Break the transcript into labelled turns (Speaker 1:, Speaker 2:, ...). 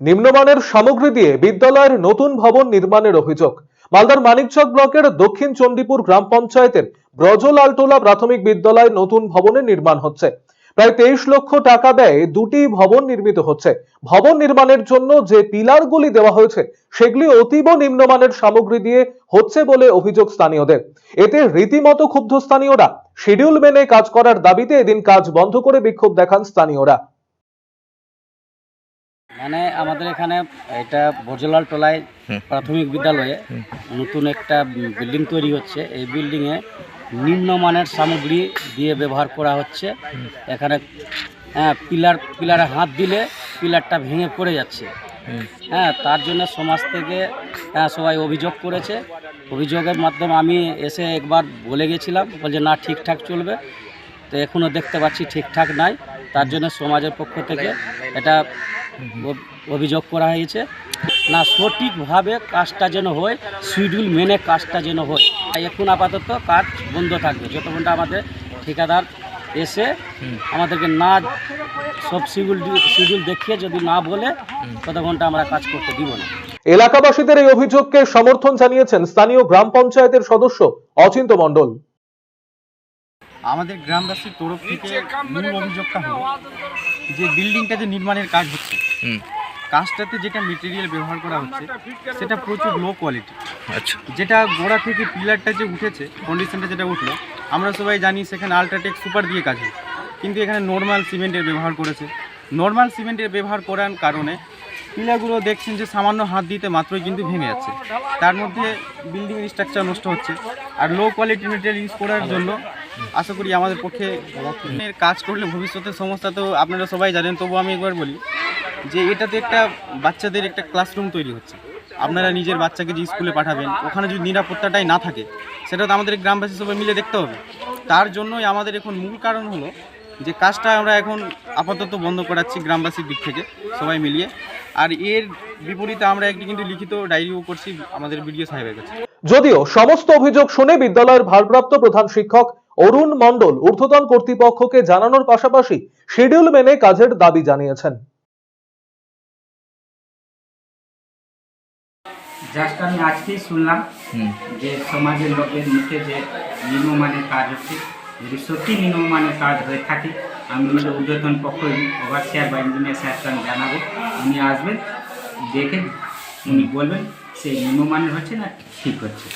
Speaker 1: নিম্নমানের সামগ্রী দিয়ে বিদ্যালয়ের নতুন ভবন নির্মাণের অভিযোগ। মালদার মানিকচক ব্লকের দক্ষিণ চণ্ডীপুর গ্রাম পঞ্চায়েতের ব্রজলালটোলা প্রাথমিক বিদ্যালয় নতুন ভবনের নির্মাণ হচ্ছে। প্রায় তেইশ লক্ষ টাকা ব্যয়ে দুটি ভবন নির্মিত হচ্ছে। ভবন নির্মাণের জন্য যে পিলারগুলি দেওয়া হয়েছে, সেগুলি অতীব নিম্নমানের সামগ্রী দিয়ে হচ্ছে বলে অভিযোগ স্থানীয়দের। এতে রীতিমতো ক্ষুব্ধ স্থানীয়রা। শিডিউল মেনে কাজ করার দাবিতে এদিন কাজ বন্ধ করে বিক্ষোভ দেখান স্থানীয়রা।
Speaker 2: মানে আমাদের এখানে এটা বজলাল টোলায় প্রাথমিক বিদ্যালয়ে নতুন একটা বিল্ডিং তৈরি হচ্ছে। এই বিল্ডিংয়ে নিম্নমানের সামগ্রী দিয়ে ব্যবহার করা হচ্ছে। এখানে হ্যাঁ পিলার পিলারে হাত দিলে পিলারটা ভেঙে পড়ে যাচ্ছে। হ্যাঁ তার জন্য সমাজ থেকে হ্যাঁ সবাই অভিযোগ করেছে। অভিযোগের মাধ্যমে আমি এসে একবার বলে গেছিলাম বলছে না ঠিকঠাক চলবে। তো এখনও দেখতে পাচ্ছি ঠিকঠাক নাই। তার জন্য সমাজের পক্ষ থেকে এটা অভিযোগ করা হয়েছে। না সঠিকভাবে কাজটা যেন হয় শিডিউল মেনে কাজটা যেন হয়। এখন আপাতত কাজ বন্ধ থাকবে। যতক্ষণটা আমাদের ঠিকাদার এসে আমাদেরকে না সব শিডিউল শিডিউল দেখিয়ে যদি না বলে ততক্ষণটা আমরা কাজ করতে দিব না।
Speaker 1: এলাকাবাসীদের এই অভিযোগকে সমর্থন জানিয়েছেন স্থানীয় গ্রাম পঞ্চায়েতের সদস্য অচিন্ত মণ্ডল।
Speaker 3: আমাদের গ্রামবাসীর তরফ থেকে মূল অভিযোগটা হলো যে বিল্ডিংটা যে নির্মাণের কাজ হচ্ছে কাজটাতে যেটা মেটেরিয়াল ব্যবহার করা হচ্ছে সেটা প্রচুর লো কোয়ালিটি
Speaker 4: আচ্ছা।
Speaker 3: যেটা গোড়া থেকে পিলারটা যে উঠেছে কন্ডিশনটা যেটা উঠল আমরা সবাই জানি সেখানে আলট্রাটেক সুপার দিয়ে কাজ হয় কিন্তু এখানে নর্মাল সিমেন্টের ব্যবহার করেছে। নর্মাল সিমেন্টের ব্যবহার করার কারণে পিলারগুলো দেখছেন যে সামান্য হাত দিতে মাত্রই কিন্তু ভেঙে যাচ্ছে। তার মধ্যে বিল্ডিং স্ট্রাকচার নষ্ট হচ্ছে। আর লো কোয়ালিটি মেটেরিয়াল ইউজ করার জন্য আশা করি আমাদের পক্ষে কাজ করলে ভবিষ্যতের সমস্যা তো আপনারা সবাই জানেন তবু আমি একবার বলি যে এটাতে একটা বাচ্চাদের একটা ক্লাসরুম তৈরি হচ্ছে। আপনারা নিজের বাচ্চাকে যে স্কুলে পাঠাবেন, ওখানে যদি নিরাপত্তাটাই না থাকে, সেটা তো আমাদের গ্রামবাসী সবাই মিলে দেখতে হবে। তার জন্যই আমাদের এখন মূল কারণ হলো যে কাজটা আমরা এখন আপাতত বন্ধ করাচ্ছি গ্রামবাসীর দিক থেকে, সবাই মিলিয়ে। আর এর বিপরীতে আমরা একটি কিন্তু লিখিত ডায়েরিও করছি আমাদের বিডিও সাহেবের কাছে।
Speaker 1: যদিও সমস্ত অভিযোগ শুনে বিদ্যালয়ের ভারপ্রাপ্ত প্রধান শিক্ষক অরুণ মণ্ডল ঊর্ধ্বতন কর্তৃপক্ষকে জানানোর পাশাপাশি শিডিউল মেনে কাজের দাবি জানিয়েছেন।
Speaker 5: জাস্ট আমি আজকেই শুনলাম যে সমাজের লোকের মুখে যে নিম্নমানের কাজ হচ্ছে যদি সত্যি নিম্নমানের কাজ হয়ে থাকে আমি উদ্বোধন পক্ষ ওভারসিয়ার বা ইঞ্জিনিয়ার স্যারকে আমি জানাব। উনি আসবেন দেখে উনি বলবেন সেই নিম্নমানের হচ্ছে না ঠিক হচ্ছে।